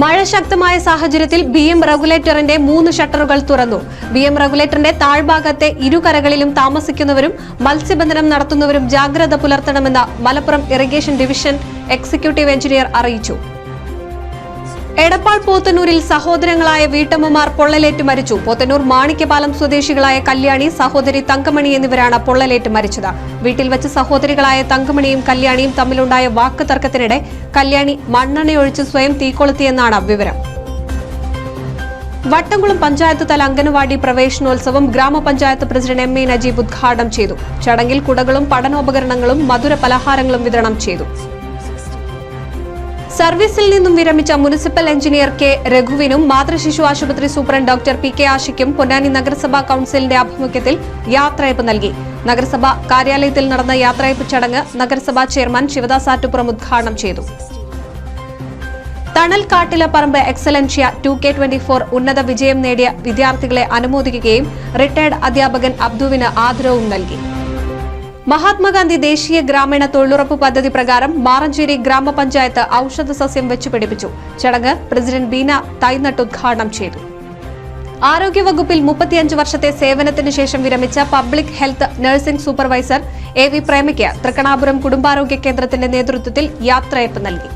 മഴ ശക്തമായ സാഹചര്യത്തിൽ ബി എം റെഗുലേറ്ററിന്റെ മൂന്ന് ഷട്ടറുകൾ തുറന്നു. ബി എം റെഗുലേറ്ററിന്റെ താഴ്ഭാഗത്തെ ഇരുകരകളിലും താമസിക്കുന്നവരും മത്സ്യബന്ധനം നടത്തുന്നവരും ജാഗ്രത പുലർത്തണമെന്ന് Malappuram irrigation division executive engineer അറിയിച്ചു. എടപ്പാൾ പോത്തന്നൂരിൽ സഹോദരങ്ങളായ വീട്ടമ്മമാർ പൊള്ളലേറ്റ് മരിച്ചു. പോത്തന്നൂർ മാണിക്യപാലം സ്വദേശികളായ കല്യാണി സഹോദരി തങ്കമണി എന്നിവരാണ് പൊള്ളലേറ്റ് മരിച്ചത്. വീട്ടിൽ വെച്ച് സഹോദരികളായ തങ്കമണിയും കല്യാണിയും തമ്മിലുണ്ടായ വാക്ക് തർക്കത്തിനിടെ കല്യാണി മണ്ണെണ്ണയൊഴിച്ച് സ്വയം തീകൊളുത്തിയെന്നാണ് വിവരം. വട്ടംകുളം പഞ്ചായത്ത് തല അംഗനവാടി പ്രവേശനോത്സവം ഗ്രാമപഞ്ചായത്ത് പ്രസിഡന്റ് എം എ നജീബ് ഉദ്ഘാടനം ചെയ്തു. ചടങ്ങിൽ കുടകളും പഠനോപകരണങ്ങളും മധുര പലഹാരങ്ങളും വിതരണം ചെയ്തു. സർവീസിൽ നിന്നും വിരമിച്ച മുനിസിപ്പൽ എഞ്ചിനീയർ കെ രഘുവിനും മാതൃശിശു ആശുപത്രി സൂപ്രണ്ട് ഡോക്ടർ പി കെ ആഷിക്കും പൊന്നാനി നഗരസഭാ കൌൺസിലിന്റെ ആഭിമുഖ്യത്തിൽ യാത്രയപ്പ് നൽകി. നഗരസഭാ കാര്യാലയത്തിൽ നടന്ന യാത്രയപ്പ് ചടങ്ങ് നഗരസഭാ ചെയർമാൻ ശിവദാസ് ആറ്റുപുറം ഉദ്ഘാടനം ചെയ്തു. Thanal കാട്ടിലപ്പറമ്പ് excellentia two K twenty four ഉന്നത വിജയം നേടിയ വിദ്യാർത്ഥികളെ അനുമോദിക്കുകയും റിട്ടയർഡ് അധ്യാപകൻ അബ്ദുവിന് ആദരവും നൽകി. മഹാത്മാഗാന്ധി ദേശീയ ഗ്രാമീണ തൊഴിലുറപ്പ് പദ്ധതി പ്രകാരം മാറഞ്ചേരി ഗ്രാമപഞ്ചായത്ത് ഔഷധ സസ്യം വെച്ചുപിടിപ്പിച്ചു ചടങ്ങ് പ്രസിഡന്റ് ബീന തൈനട്ട് ഉദ്ഘാടനം ചെയ്തു. ആരോഗ്യവകുപ്പിൽ മുപ്പത്തിയഞ്ച് വർഷത്തെ സേവനത്തിന് ശേഷം വിരമിച്ച public health nursing supervisor A V പ്രേമയ്ക്ക് Thrikkanapuram കുടുംബാരോഗ്യ കേന്ദ്രത്തിന്റെ നേതൃത്വത്തിൽ യാത്രയപ്പ് നൽകി.